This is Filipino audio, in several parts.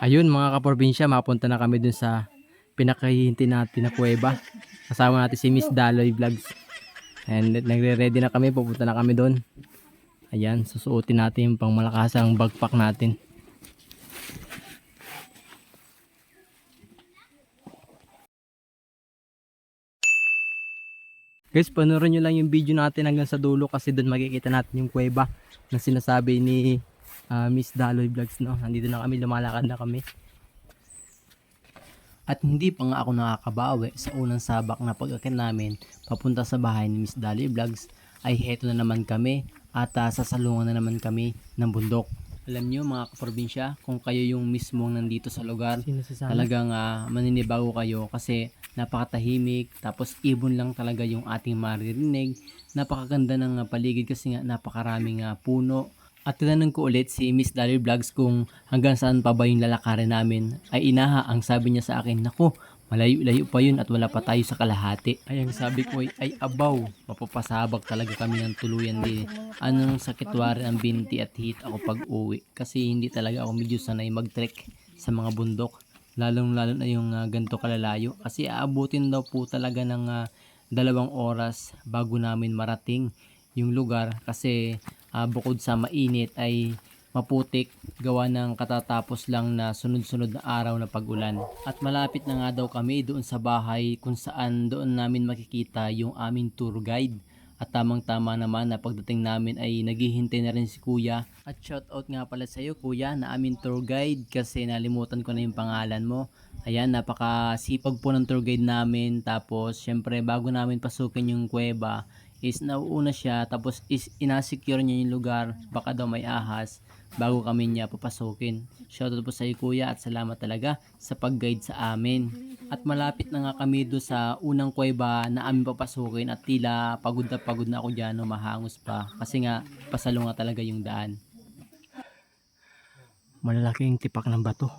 Ayun mga kaprobinsya, mapunta na kami dun sa pinakahihinti natin na kuweba. Kasama natin si Miss Daloy Vlogs. And nagre-ready na kami, pupunta na kami doon. Ayan, susuotin natin yung pangmalakasang backpack natin. Guys, panoorin nyo lang yung video natin hanggang sa dulo kasi doon makikita natin yung kuweba na sinasabi ni ah, Miss Daloy Vlogs. No? Nandito na kami, lumalakad na kami. At hindi pa nga ako nakakabawi sa unang sabak na pag-akit namin papunta sa bahay ni Miss Dali Vlogs ay heto na naman kami at ah, sasalungan na naman kami ng bundok. Alam nyo mga kaprobinsya, kung kayo yung mismong nandito sa lugar, talagang ah, maninibago kayo kasi napakatahimik tapos ibon lang talaga yung ating maririnig. Napakaganda ng paligid kasi nga napakaraming ah, puno. At tinanong ko ulit si Miss Dali Vlogs kung hanggang saan pa ba yung lalakarin namin. Ay inaha, ang sabi niya sa akin, Naku, malayo-layo pa yun at wala pa tayo sa kalahati. Ay ang sabi ko ay, ay abaw, mapapasabak talaga kami ng tuluyan din. Anong sakit wari ang binti at hit ako pag uwi. Kasi hindi talaga ako medyo sanay mag-trek sa mga bundok. Lalong lalo na yung ah, ganito kalalayo. Kasi aabutin daw po talaga ng ah, dalawang oras bago namin marating yung lugar. Kasi ah, bukod sa mainit ay maputik gawa ng katatapos lang na sunod-sunod na araw na pag-ulan. At malapit na nga daw kami doon sa bahay kung saan doon namin makikita yung aming tour guide. At tamang-tama naman na pagdating namin ay naghihintay na rin si kuya. At shoutout nga pala sa iyo kuya na aming tour guide kasi nalimutan ko na yung pangalan mo. Ayan, napakasipag po ng tour guide namin. Tapos, syempre, bago namin pasukin yung kuweba, is nauuna siya. Tapos, is inasecure niya yung lugar. Baka daw may ahas bago kami niya papasukin. Shoutout po sa iyo kuya at salamat talaga sa pag-guide sa amin. At malapit na nga kami do sa unang kuweba na amin papasukin at tila pagod na pagod na ako dyan, no, mahangos pa. Kasi nga, pasalo nga talaga yung daan. Malalaking tipak ng bato.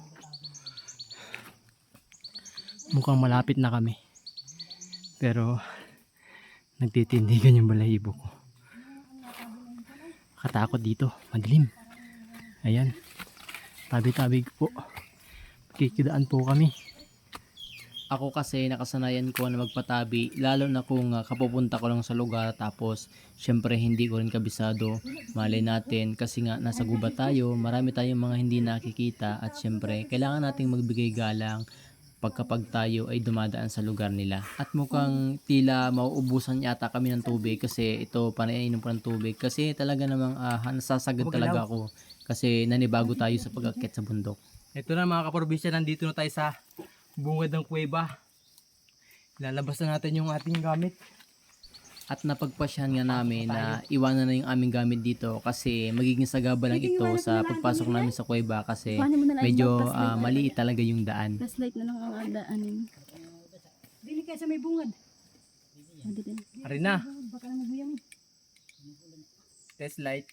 Mukhang malapit na kami. Pero, nagtitindigan yung balahibo ko. Katakot dito, madilim. Ayan. Tabi-tabi po. Kikidaan po kami. Ako kasi nakasanayan ko na magpatabi lalo na kung uh, kapupunta ko lang sa lugar tapos syempre hindi ko rin kabisado malay natin kasi nga nasa gubat tayo marami tayong mga hindi nakikita at syempre kailangan nating magbigay galang pagkapag tayo ay dumadaan sa lugar nila at mukhang tila mauubusan yata kami ng tubig kasi ito panainom ko ng tubig kasi talaga namang uh, nasasagad talaga ako kasi nanibago tayo sa pag-akit sa bundok. Ito na mga kaprobinsya, nandito na tayo sa bungad ng kuweba. Lalabas na natin yung ating gamit. At napagpasyahan nga namin na iwanan na yung aming gamit dito kasi magiging sagaba lang ito sa pagpasok namin sa kuweba kasi medyo ah, maliit talaga yung daan. Flashlight na lang ang adaanin. Dili kayo sa may bungad. Ari na, Baka na magbuyang. test light.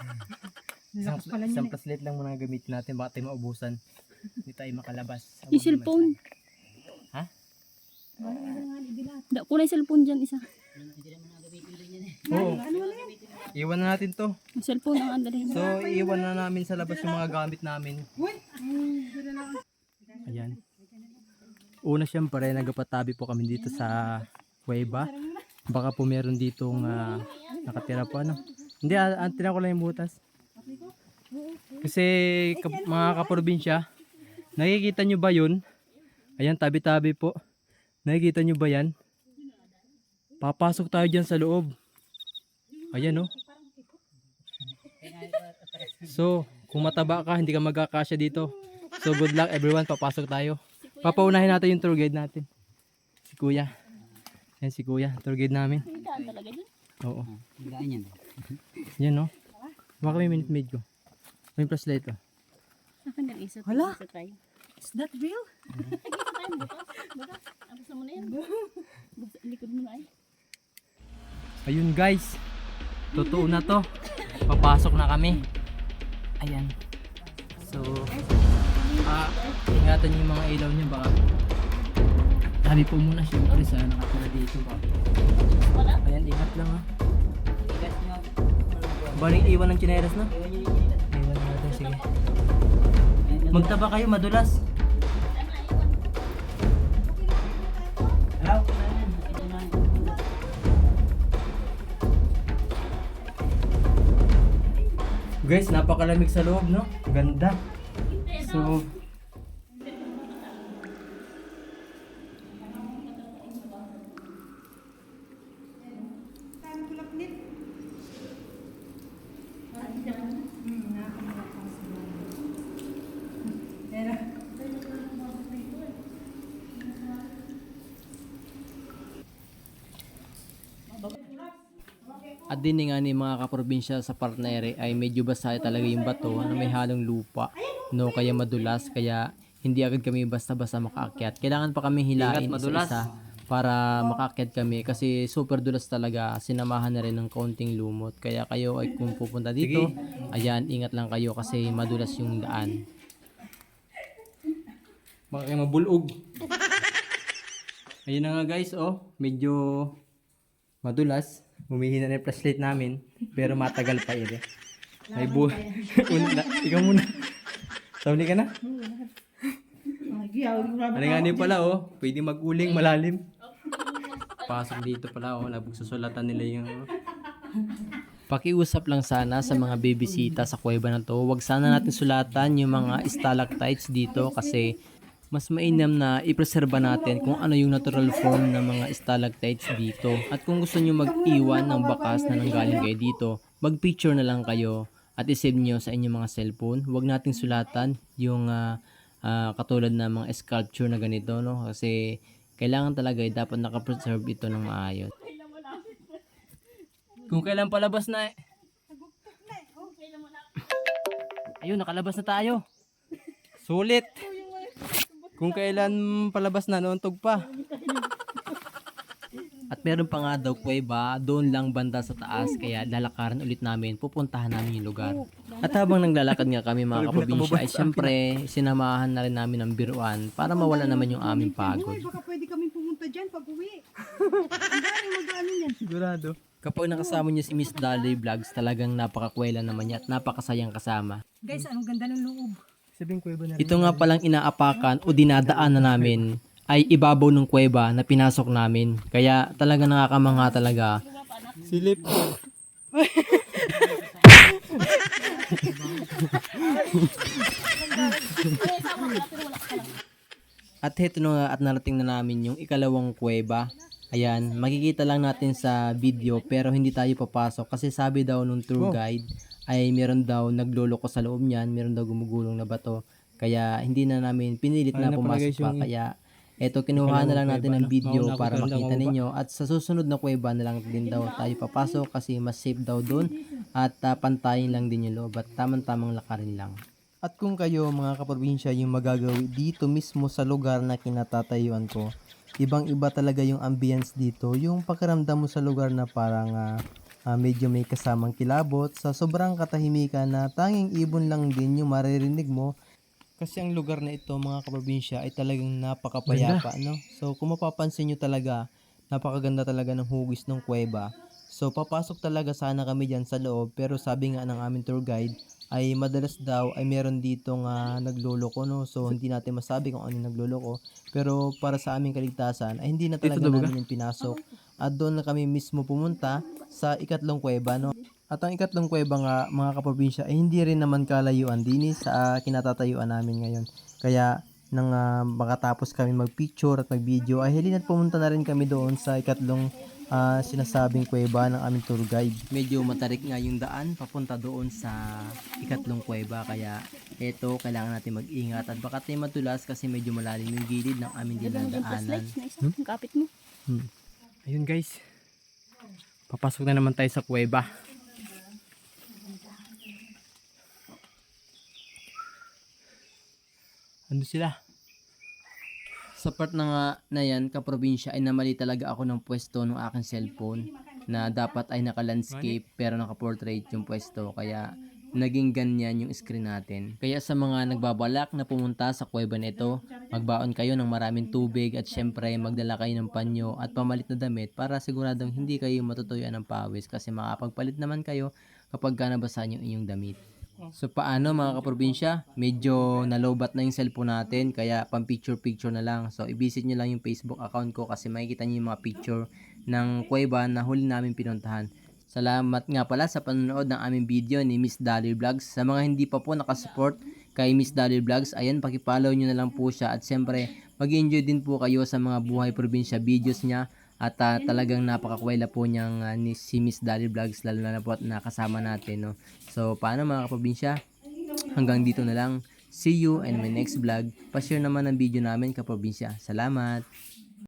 Isang flashlight lang muna gamitin natin baka tayo maubusan. Hindi tayo makalabas. Yung cellphone. Da, kulay cellphone dyan isa. Oo. Iwan na natin to. Yung cellphone ang andalhin. So, iwan na namin sa labas yung mga gamit namin. Ayan. Una siyempre, nagpatabi po kami dito sa kuweba. Baka po meron ditong ah, nakatira po ano. Hindi, antina ko lang yung butas. Kasi kap- mga kaprobinsya, nakikita nyo ba yun? Ayan, tabi-tabi po. Nakikita nyo ba yan? Papasok tayo dyan sa loob. Ayan oh. So, kung mataba ka, hindi ka magkakasya dito. So, good luck everyone. Papasok tayo. Papaunahin natin yung tour guide natin. Si Kuya. Yan si Kuya, tour guide namin. Daan talaga dyan. Oo. Yan no. Baka may minute maid ko. May flashlight oh. Hala? Is that real? Bukas. Abos na yan. Bukas, likod mo na ay. Ayun guys. Totoo na to. Papasok na kami. Ayan. So, ah, ingatan niyo yung mga ilaw niyo baka Tabi po muna syempre sa nakatira dito ba. Ayan, ingat lang ha. Balik iwan ng chineras na. Iwan natin, sige. Magtaba kayo, madulas. Guys, napakalamig sa loob, no? Ganda. So, At din nga ni mga kaprobinsya sa partnere ay medyo basa talaga yung bato na may halong lupa. No, kaya madulas, kaya hindi agad kami basta-basta makaakyat. Kailangan pa kami hilain isa-isa para makaakyat kami kasi super dulas talaga. Sinamahan na rin ng kaunting lumot. Kaya kayo ay kung pupunta dito, ayan, ingat lang kayo kasi madulas yung daan. Baka kayo mabulog. Ayun na nga guys, oh, medyo madulas. Humihina na yung flashlight namin, pero matagal pa ire. May bu... Una, ikaw muna. Tawli ka na? Ano nga niyo pala, oh. Pwede mag-uling malalim. Pasok dito pala, oh. Labog susulatan nila yung... Pakiusap lang sana sa mga bibisita sa kuweba na to. Huwag sana natin sulatan yung mga stalactites dito kasi mas mainam na ipreserba natin kung ano yung natural form ng mga stalactites dito. At kung gusto nyo mag-iwan ng bakas na nanggaling kayo dito, mag-picture na lang kayo at isave nyo sa inyong mga cellphone. Huwag nating sulatan yung ah, ah, katulad ng mga sculpture na ganito, no? Kasi kailangan talaga eh, dapat nakapreserve ito ng maayos. Kung kailan palabas na eh. Ayun, nakalabas na tayo. Sulit. Kung kailan palabas na, noontog pa. At meron pa nga daw kuweba, doon lang banda sa taas, kaya lalakaran ulit namin, pupuntahan namin yung lugar. At habang naglalakad nga kami mga kaprobinsya, ay syempre, sinamahan na rin namin ng biruan para mawala naman yung aming pagod. Baka pwede kami pumunta dyan pag uwi. Sigurado. Kapag nakasama niyo si Miss Dolly Vlogs, talagang napakakwela naman niya at napakasayang kasama. Guys, anong ganda ng loob. Sabing kuweba na Ito nga palang inaapakan o dinadaan na namin ay ibabaw ng kuweba na pinasok namin. Kaya talaga nakakamangha talaga. Silip. At heto na nga at narating na namin yung ikalawang kuweba. Ayan, makikita lang natin sa video pero hindi tayo papasok kasi sabi daw nung tour guide ay meron daw nagloloko sa loob niyan, meron daw gumugulong na bato. Kaya hindi na namin pinilit na pumasok pa. Kaya eto kinuha na lang natin ng video para makita ninyo at sa susunod na kuweba na lang din daw tayo papasok kasi mas safe daw doon at uh, pantayin lang din yung loob at tamang-tamang lakarin lang. At kung kayo mga kaprobinsya yung magagawi dito mismo sa lugar na kinatatayuan ko, ibang iba talaga yung ambience dito. Yung pakiramdam mo sa lugar na parang ah, ah, medyo may kasamang kilabot sa sobrang katahimikan na tanging ibon lang din yung maririnig mo. Kasi ang lugar na ito mga kaprobinsya ay talagang napakapayapa. No? So kung mapapansin nyo talaga, napakaganda talaga ng hugis ng kuweba. So papasok talaga sana kami dyan sa loob pero sabi nga ng aming tour guide ay madalas daw ay meron dito nga nagloloko no? So hindi natin masabi kung ano nagloloko pero para sa aming kaligtasan ay hindi na talaga namin yung pinasok. At doon na kami mismo pumunta sa ikatlong kuweba no? At ang ikatlong kuweba nga mga kaprobinsya ay hindi rin naman kalayuan din eh, sa kinatatayuan namin ngayon. Kaya nang ah, makatapos kami magpicture at magvideo ay halina't pumunta na rin kami doon sa ikatlong ah, sinasabing kuweba ng aming tour guide. Medyo matarik nga yung daan papunta doon sa ikatlong kuweba kaya eto kailangan natin mag-ingat at baka tayo matulas kasi medyo malalim yung gilid ng aming dinadaanan. Kapit mo. Hmm. Ayun guys. Papasok na naman tayo sa kuweba. Ano sila? Sa part na nga na yan, kaprobinsya, ay namali talaga ako ng pwesto ng aking cellphone na dapat ay naka-landscape pero naka-portrait yung pwesto. Kaya naging ganyan yung screen natin. Kaya sa mga nagbabalak na pumunta sa kuweba nito, magbaon kayo ng maraming tubig at syempre magdala kayo ng panyo at pamalit na damit para siguradong hindi kayo matutuyuan ng pawis kasi makapagpalit naman kayo kapag ka nabasahan yung inyong damit. So paano mga kaprobinsya? Medyo nalobat na yung cellphone natin kaya pang picture picture na lang. So i-visit nyo lang yung Facebook account ko kasi makikita nyo yung mga picture ng kuweba na huli namin pinuntahan. Salamat nga pala sa panonood ng aming video ni Miss Dolly Vlogs. Sa mga hindi pa po nakasupport kay Miss Dolly Vlogs, ayan pakipollow nyo na lang po siya at siyempre mag enjoy din po kayo sa mga buhay probinsya videos niya at ah, talagang napakakwela po niyang ah, ni si Miss Dolly Vlogs lalo na po at nakasama natin no. So paano mga kaprobinsya? Hanggang dito na lang. See you in my next vlog. Pa-share naman ang video namin kaprobinsya. Salamat!